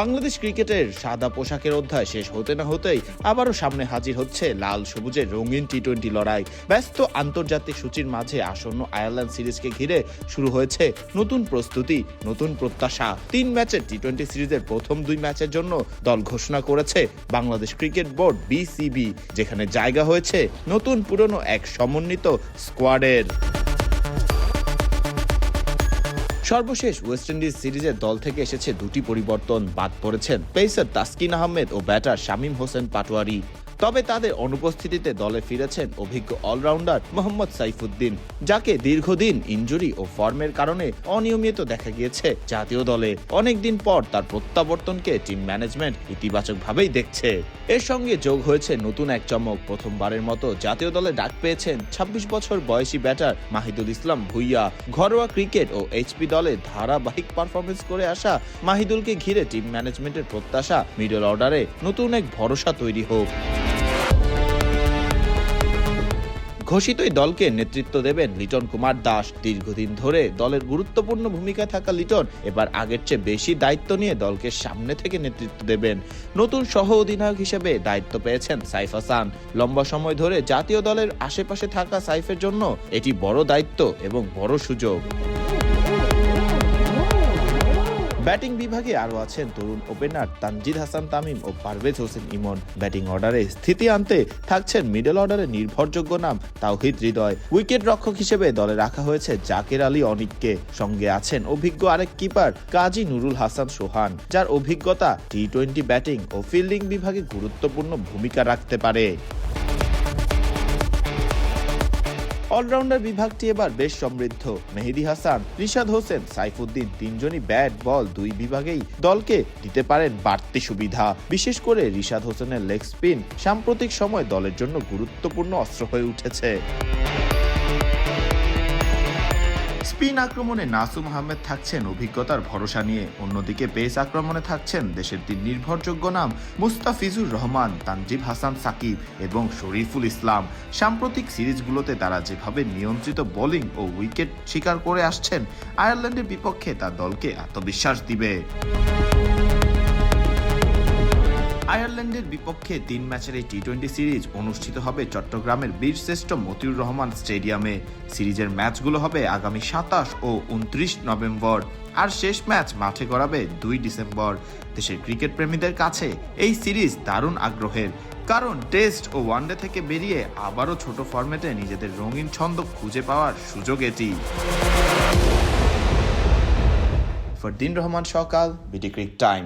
বাংলাদেশ ক্রিকেটের সাদা পোশাকের অধ্যায় শেষ হতে না হতেই আবারও সামনে হাজির হচ্ছে লাল সবুজের রঙিন টি টোয়েন্টি লড়াই। ব্যস্ত আন্তর্জাতিক সূচির মাঝে আসন্ন আয়ারল্যান্ড সিরিজকে ঘিরে শুরু হয়েছে নতুন প্রস্তুতি, নতুন প্রত্যাশা। তিন ম্যাচের টি টোয়েন্টি সিরিজের প্রথম দুই ম্যাচের জন্য দল ঘোষণা করেছে বাংলাদেশ ক্রিকেট বোর্ড, বিসিবি, যেখানে জায়গা হয়েছে নতুন পুরনো এক সমন্বিত স্কোয়াডের। সর্বশেষ ওয়েস্ট ইন্ডিজ সিরিজে দল থেকে এসেছে দুটি পরিবর্তন, বাদ পড়েছেন পেসার তাসকিন আহমেদ ও ব্যাটার শামীম হোসেন পাটোয়ারি। তবে তাদের অনুপস্থিতিতে দলে ফিরেছেন অভিজ্ঞ অলরাউন্ডার মোহাম্মদ সাইফুদ্দিন, যাকে দীর্ঘদিন ইনজুরি ও ফর্মের কারণে অনিয়মিত দেখা গিয়েছে জাতীয় দলে। অনেকদিন পর তার প্রত্যাবর্তনকে টিম ম্যানেজমেন্ট ইতিবাচকভাবেই দেখছে। এর সঙ্গে যোগ হয়েছে নতুন এক চমক। প্রথমবারের মতো জাতীয় দলে ডাক পেয়েছেন ২৬ বছর বয়সী ব্যাটার মাহিদুল ইসলাম ভুইয়া। ঘরোয়া ক্রিকেট ও এইচপি দলে ধারাবাহিক পারফরমেন্স করে আসা মাহিদুলকে ঘিরে টিম ম্যানেজমেন্টের প্রত্যাশা মিডল অর্ডারে নতুন এক ভরসা তৈরি হোক। ঘোষিত এই দলকে নেতৃত্ব দেবেন লিটন কুমার দাস। দীর্ঘদিন ধরে দলের গুরুত্বপূর্ণ ভূমিকা থাকা লিটন এবার আগের চেয়ে বেশি দায়িত্ব নিয়ে দলকে সামনে থেকে নেতৃত্ব দেবেন। নতুন সহ অধিনায়ক হিসেবে দায়িত্ব পেয়েছেন সাইফ হাসান। লম্বা সময় ধরে জাতীয় দলের আশেপাশে থাকা সাইফের জন্য এটি বড় দায়িত্ব এবং বড় সুযোগ। ব্যাটিং বিভাগে আরও আছেন তরুণ ওপেনার তানজিদ হাসান তামিম ও পারভেজ হোসেন ইমন। ব্যাটিং অর্ডারে স্থিতি আনতে থাকছেন মিডল অর্ডারে নির্ভরযোগ্য নাম তাওহিদ হৃদয়। উইকেট রক্ষক হিসেবে দলে রাখা হয়েছে জাকের আলী অনিককে। সঙ্গে আছেন অভিজ্ঞ আরেক কিপার কাজী নুরুল হাসান সোহান, যার অভিজ্ঞতা টি টোয়েন্টি ব্যাটিং ও ফিল্ডিং বিভাগে গুরুত্বপূর্ণ ভূমিকা রাখতে পারে। অলরাউন্ডার বিভাগটি এবার বেশ সমৃদ্ধ। মেহেদি হাসান, রিশাদ হোসেন, সাইফুদ্দিন তিনজনই ব্যাট, বল দুই বিভাগেই দলকে দিতে পারেন বাড়তি সুবিধা। বিশেষ করে রিশাদ হোসেনের লেগ স্পিন সাম্প্রতিক সময় দলের জন্য গুরুত্বপূর্ণ অস্ত্র হয়ে উঠেছে। স্পিন আক্রমণে নাসুম আহমেদ থাকছেন অভিজ্ঞতার ভরসা নিয়ে। অন্যদিকে পেস আক্রমণে থাকছেন দেশের তিন নির্ভরযোগ্য নাম মুস্তাফিজুর রহমান, তানজিব হাসান সাকিব এবং শরীফুল ইসলাম। সাম্প্রতিক সিরিজগুলোতে তারা যেভাবে নিয়ন্ত্রিত বোলিং ও উইকেট শিকার করে আসছেন, আয়ারল্যান্ডের বিপক্ষে তার দলকে আত্মবিশ্বাস দিবে। আয়ারল্যান্ডের বিপক্ষে তিন ম্যাচের এই টি টোয়েন্টি সিরিজ অনুষ্ঠিত হবে চট্টগ্রামের বীরশ্রেষ্ঠ মতিউর রহমান স্টেডিয়ামে। সিরিজের ম্যাচগুলো হবে আগামী সাতাশ ও উনত্রিশ নভেম্বর। আর শেষ ম্যাচ মাঠে গড়াবে দুই ডিসেম্বর। দেশের ক্রিকেট প্রেমীদের কাছে এই সিরিজ দারুণ আগ্রহের। কারণ টেস্ট ও ওয়ানডে থেকে বেরিয়ে আবারও ছোট ফরম্যাটে নিজেদের রঙিন ছন্দ খুঁজে পাওয়ার সুযোগ এটি। ফরদিন রহমান, সকাল বিটি ক্রিক টাইম।